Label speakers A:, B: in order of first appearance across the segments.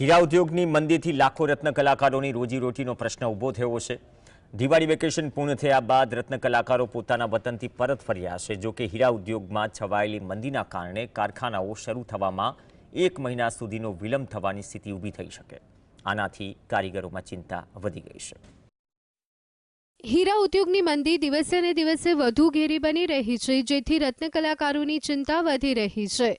A: હીરા ઉદ્યોગની મંદીથી લાખો રત્ન કલાકારોની રોજીરોટીનો પ્રશ્ન ઊભો થયો છે. દિવાળી વેકેશન પૂર્ણ થયા બાદ રત્ન કલાકારો પોતાના વતનથી પરત ફર્યા છે જોકે હીરા ઉદ્યોગમાં છવાયેલી મંદીના કારણે કારખાનાઓ શરૂ થવામાં એક મહિના સુધીનો વિલંબ થવાની સ્થિતિ ઊભી થઈ શકે. આનાથી કારીગરોમાં ચિંતા વધી ગઈ છે.
B: હીરા ઉદ્યોગની મંદી દિવસે ને દિવસે વધુ ઘેરી બની રહી છે, જેથી રત્ન કલાકારોની ચિંતા વધી રહી છે.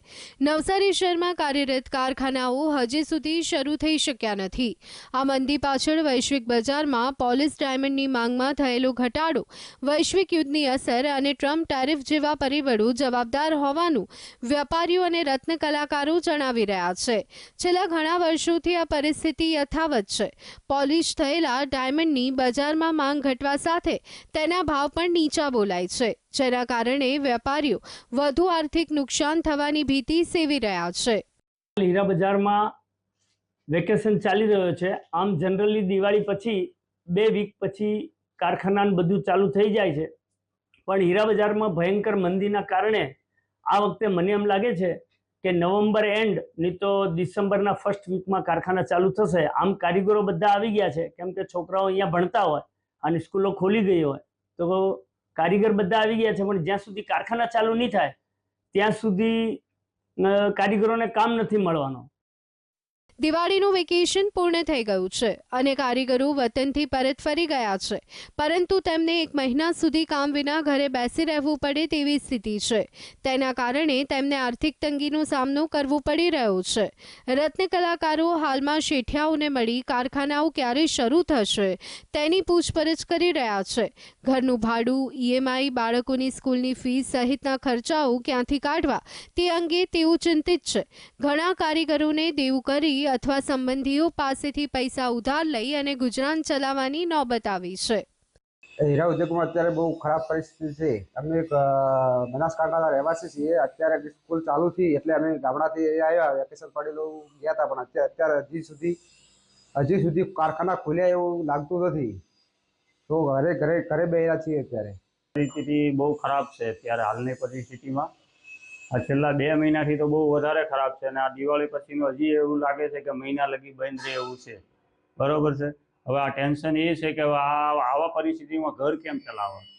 B: નવસારી શહેરમાં કાર્યરત કારખાનાઓ હજી સુધી શરૂ થઈ શક્યા નથી. આ મંદી પાછળ વૈશ્વિક બજારમાં પોલિસ ડાયમંડની માંગમાં થયેલો ઘટાડો, વૈશ્વિક યુદ્ધની અસર અને ટ્રમ્પ ટેરિફ જેવા પરિબળો જવાબદાર હોવાનું વેપારીઓ અને રત્ન કલાકારો જણાવી રહ્યા છે. છેલ્લા ઘણા વર્ષોથી આ પરિસ્થિતિ યથાવત છે. પોલિશ થયેલા ડાયમંડની બજારમાં માંગ ઘટવા સાથે તેના ભાવ પણ નીચા બોલાય છે, જેના કારણે વેપારીઓ વધુ આર્થિક નુકસાન થવાની ભીતિ સેવી રહ્યા છે.
C: હીરા બજારમાં વેકેશન ચાલી રહ્યો છે. આમ જનરલી દિવાળી પછી, બે વીક પછી કારખાનાને બધું ચાલુ થઈ જાય છે. પણ હીરા બજારમાં ભયંકર મંદીના કારણે આ વખતે મને એમ લાગે છે કે નવેમ્બર એન્ડ નહીં તો ડિસેમ્બરના ફર્સ્ટ વીકમાં કારખાના ચાલુ થશે. આમ કારીગરો બધા આવી ગયા છે. કેમ કે છોકરાઓ અહીંયા ભણતા હોય. અને સ્કૂલો ખોલી ગઈ હોય, તો કારીગર બધા આવી ગયા છે, પણ જ્યાં સુધી કારખાના ચાલુ નહીં થાય, ત્યાં સુધી કારીગરોને કામ નથી મળવાનું.
B: દિવાળીનું વેકેશન પૂર્ણ થઈ ગયું છે અને કારીગરો વતનથી પરત ફરી ગયા છે. પરંતુ તેમને એક મહિના સુધી કામ વિના ઘરે બેસી રહેવું પડે તેવી સ્થિતિ છે. તેના કારણે તેમને આર્થિક તંગીનો સામનો કરવો પડી રહ્યો છે. રત્ન કલાકારો હાલમાં શેઠિયાઓને મળી કારખાનાઓ ક્યારે શરૂ થશે તેની પૂછપરછ કરી રહ્યા છે. ઘરનું ભાડું ઈએમઆઈ બાળકોની સ્કૂલની ફી સહિતના ખર્ચાઓ ક્યાંથી કાઢવા તે અંગે તેઓ ચિંતિત છે. ઘણા કારીગરોને દેવું કરી અથવા સંબંધીઓ પાસેથી પૈસા ઉધાર લઈ અને ગુજરાન ચલાવવાની નોબત આવી છે.
D: હીરા ઉદ્યોગમાં અત્યારે બહુ ખરાબ પરિસ્થિતિ છે. અમે એક બનાસકાંઠાના રહેવાસી છીએ. અત્યારે સ્કૂલ ચાલુ થઈ એટલે અમે ગામડાથી આવ્યા. વેકેશન પડેલું ગયા હતા પણ અત્યારે અત્યારે હજી સુધી હજી સુધી કારખાના ખુલ્યા એવું લાગતું નથી. તો ઘરે ઘરે ઘરે બેહ્યા છીએ અત્યારે.
E: પરિસ્થિતિ બહુ ખરાબ છે અત્યારે હાલની પરિસ્થિતિમાં. આ છેલ્લા બે મહિનાથી તો બહુ વધારે ખરાબ છે અને આ દિવાળી પછીનું હજી એવું લાગે છે કે મહિના લગી બંધ રહે એવું છે. બરોબર છે? હવે આ ટેન્શન એ છે કે આ આવા પરિસ્થિતિમાં ઘર કેમ ચલાવવા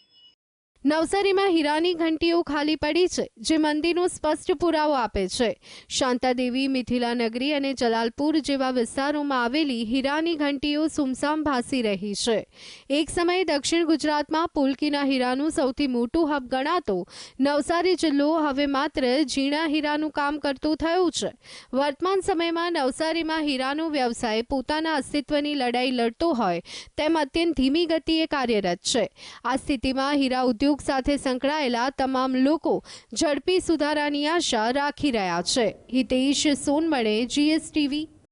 B: નવસારીમાં હીરાની ઘંટીઓ ખાલી પડી છે, જે મંદિરનો સ્પષ્ટ પુરાવો આપે છે. શાંતાદેવી મિથિલા નગરી અને જલાલપુર જેવા વિસ્તારોમાં આવેલી હીરાની ઘંટીઓ સુમસામ ભાસી રહી છે. એક સમયે દક્ષિણ ગુજરાતમાં પુલકીના હીરાનું સૌથી મોટું હબ ગણાતો નવસારી જિલ્લો હવે માત્ર ઝીણા હીરાનું કામ કરતું થયું છે. વર્તમાન સમયમાં નવસારીમાં હીરાનો વ્યવસાય પોતાના અસ્તિત્વની લડાઈ લડતો હોય તેમ અત્યંત ધીમી ગતિએ કાર્યરત છે. આ સ્થિતિમાં હીરા ઉદ્યોગ સાથે સંકળાયેલા તમામ લોકો ઝડપી સુધારાની આશા રાખી રહ્યા છે. હિતેશ સોનમણે જીએસટીવી